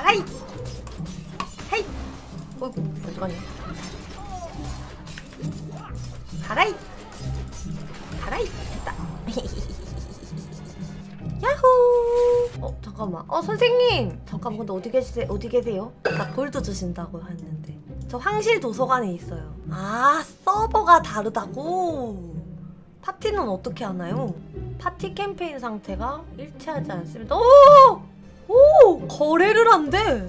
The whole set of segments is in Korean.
가라이. 헤이. 어이구 잠깐만요 가라이. 가라이. 됐다. 야호. 어 잠깐만. 어 선생님. 잠깐만 근데 어디 계세요 어디 계세요? 나 골드 주신다고 했는데. 저 황실 도서관에 있어요. 아 서버가 다르다고? 파티는 어떻게 하나요? 파티 캠페인 상태가 일치하지 않습니다. 오! 오! 거래를 한대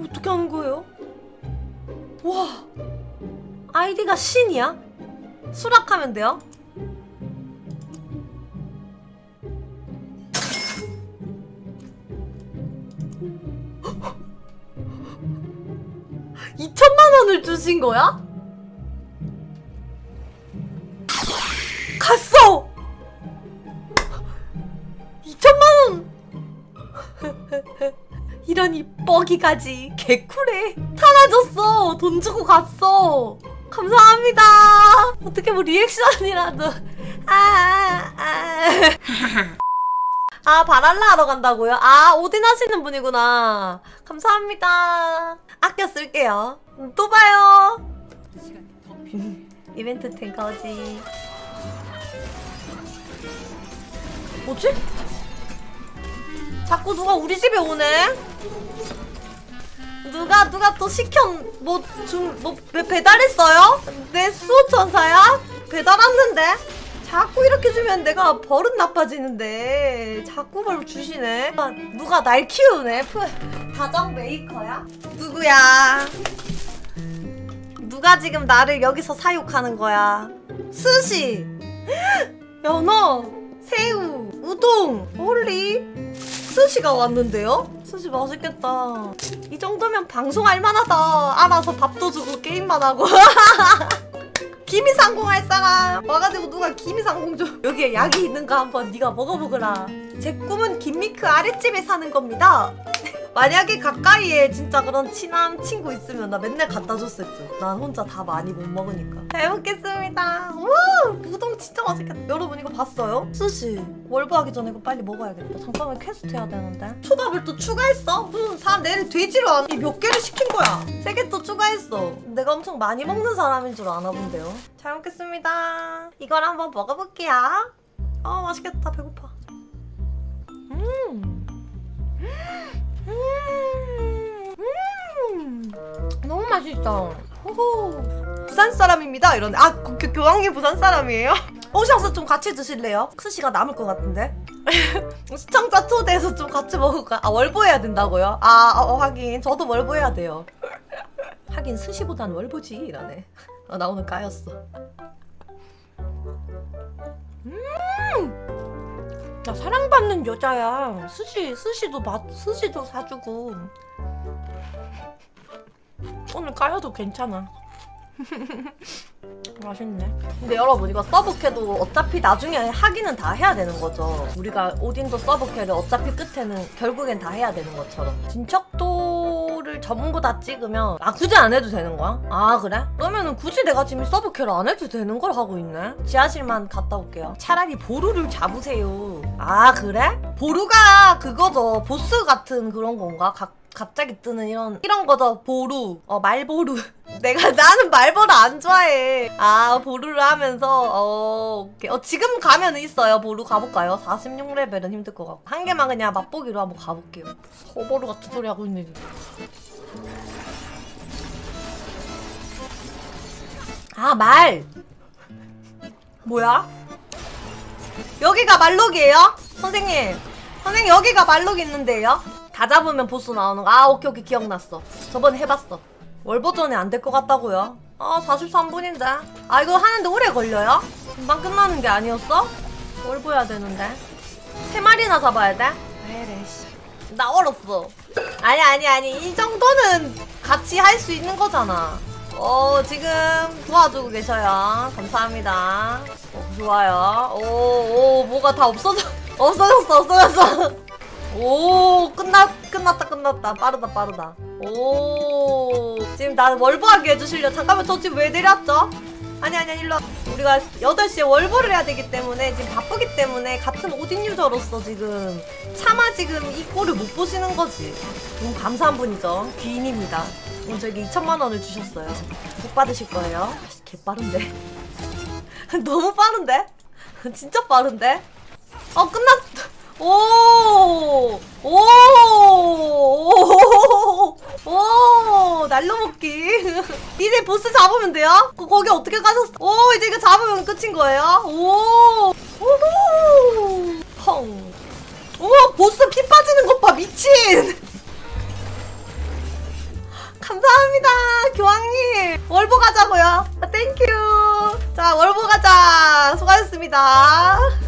어떻게 하는 거예요? 와 아이디가 신이야? 수락하면 돼요? 이천만 원을 주신 거야? 갔어! 이런 이 뻐기까지 개쿨해. 사라졌어. 돈 주고 갔어. 감사합니다. 어떻게 뭐 리액션이라도. 아, 아, 아. 아 바랄라 하러 간다고요? 아 오딘 하시는 분이구나. 감사합니다. 아껴 쓸게요. 음, 또 봐요. 이벤트 탱커지. 뭐지? 자꾸 누가 우리 집에 오네? 누가 누가 또 시켜 뭐좀뭐 배달했어요? 내 수호천사야? 배달 왔는데? 자꾸 이렇게 주면 내가 버릇 나빠지는데 자꾸 뭘 주시네 아, 누가 날 키우네 프, 다정 메이커야? 누구야? 누가 지금 나를 여기서 사육하는 거야? 스시 연어 새우 우동 홀리 스시가 왔는데요? 스시 맛있겠다. 이 정도면 방송할 만하다. 알아서 밥도 주고 게임만 하고. 기미상궁 할 사람. 와가지고 누가 기미상궁 좀 여기에 약이 있는가 한번 네가 먹어보거라. 제 꿈은 김미크 아랫집에 사는 겁니다. 만약에 가까이에 진짜 그런 친한 친구 있으면 나 맨날 갖다 줬을 듯난 혼자 다 많이 못 먹으니까. 잘 먹겠습니다. 우 진짜 맛있겠다. 여러분 이거 봤어요? 스시. 월부하기 전에 이거 빨리 먹어야겠다. 잠깐만 퀘스트 해야 되는데. 초밥을 또 추가했어? 무슨 사람 내일 돼지로 안... 몇 개를 시킨 거야? 세 개 또 추가했어. 내가 엄청 많이 먹는 사람인 줄 아나 본데요. 잘 먹겠습니다. 이걸 한번 먹어볼게요. 아 맛있겠다. 배고파. 음. 음, 너무 맛있다. 호호. 부산 사람입니다. 이런데 아 교, 교, 교황님 부산 사람이에요? 오셔서 좀 같이 드실래요? 스시가 남을 것 같은데. 시청자 초대해서 좀 같이 먹을까? 아 월보해야 된다고요? 아 어, 하긴 저도 월보해야 돼요. 하긴 스시보단 월보지 이러네. 아, 나 오늘 까였어. 음! 나 사랑받는 여자야. 스시, 스시도 맛, 스시도 사주고. 오늘 까여도 괜찮아. 맛있네. 근데 여러분 이거 서브캐도 어차피 나중에 하기는 다 해야 되는 거죠. 우리가 오딘도 서브캐를 어차피 끝에는 결국엔 다 해야 되는 것처럼. 진척도를 전부 다 찍으면 아 굳이 안 해도 되는 거야? 아 그래? 그러면은 굳이 내가 지금 서브캐를 안 해도 되는 걸 하고 있네. 지하실만 갔다 올게요. 차라리 보루를 잡으세요. 아 그래? 보루가 그거죠. 보스 같은 그런 건가? 각 갑자기 뜨는 이런 이런 거죠 보루. 어 말보루. 내가 나는 말보루 안 좋아해. 아 보루를 하면서 어 오케이. 어 지금 가면 있어요. 보루 가볼까요? 46레벨은 힘들 것 같고. 한 개만 그냥 맛보기로 한번 가볼게요. 서보루 같은 소리 하고 있네 아말! 뭐야? 여기가 말록이에요? 선생님. 선생님 여기가 말록 있는데요 다 잡으면 보스 나오는 거. 아, 오케이, 오케이, 기억났어. 저번에 해봤어. 월버전에 안 될 것 같다고요? 아, 43분인데. 아, 이거 하는데 오래 걸려요? 금방 끝나는 게 아니었어? 월보 해야 되는데. 세 마리나 잡아야 돼? 에레, 씨. 나 얼었어. 아니, 아니, 아니. 이 정도는 같이 할 수 있는 거잖아. 어, 지금 도와주고 계셔요. 감사합니다. 어, 좋아요. 오, 오, 뭐가 다 없어져, 없어졌어, 없어졌어. 오 끝났 끝났다 끝났다. 빠르다 빠르다. 오 지금 나 월보하게 해주실려 잠깐만 저 지금 왜 내렸죠? 아니 아니 일로 와. 우리가 8시에 월보를 해야 되기 때문에 지금 바쁘기 때문에 같은 오딘 유저로서 지금 차마 지금 이 꼴을 못 보시는 거지. 너무 감사한 분이죠. 귀인입니다. 오늘 저에게 2천만 원을 주셨어요. 복 받으실 거예요. 아씨, 개 빠른데. 너무 빠른데? 진짜 빠른데? 어 끝났 오! 오! 오! 오! 날려먹기. 이제 보스 잡으면 돼요? 거, 거기 어떻게 가셨어? 오, 이제 이거 잡으면 끝인 거예요? 오! 오호! 펑. 오, 보스 피 빠지는 것 봐, 미친! 감사합니다, 교황님. 월보 가자고요. 아, 땡큐. 자, 월보 가자. 수고하셨습니다.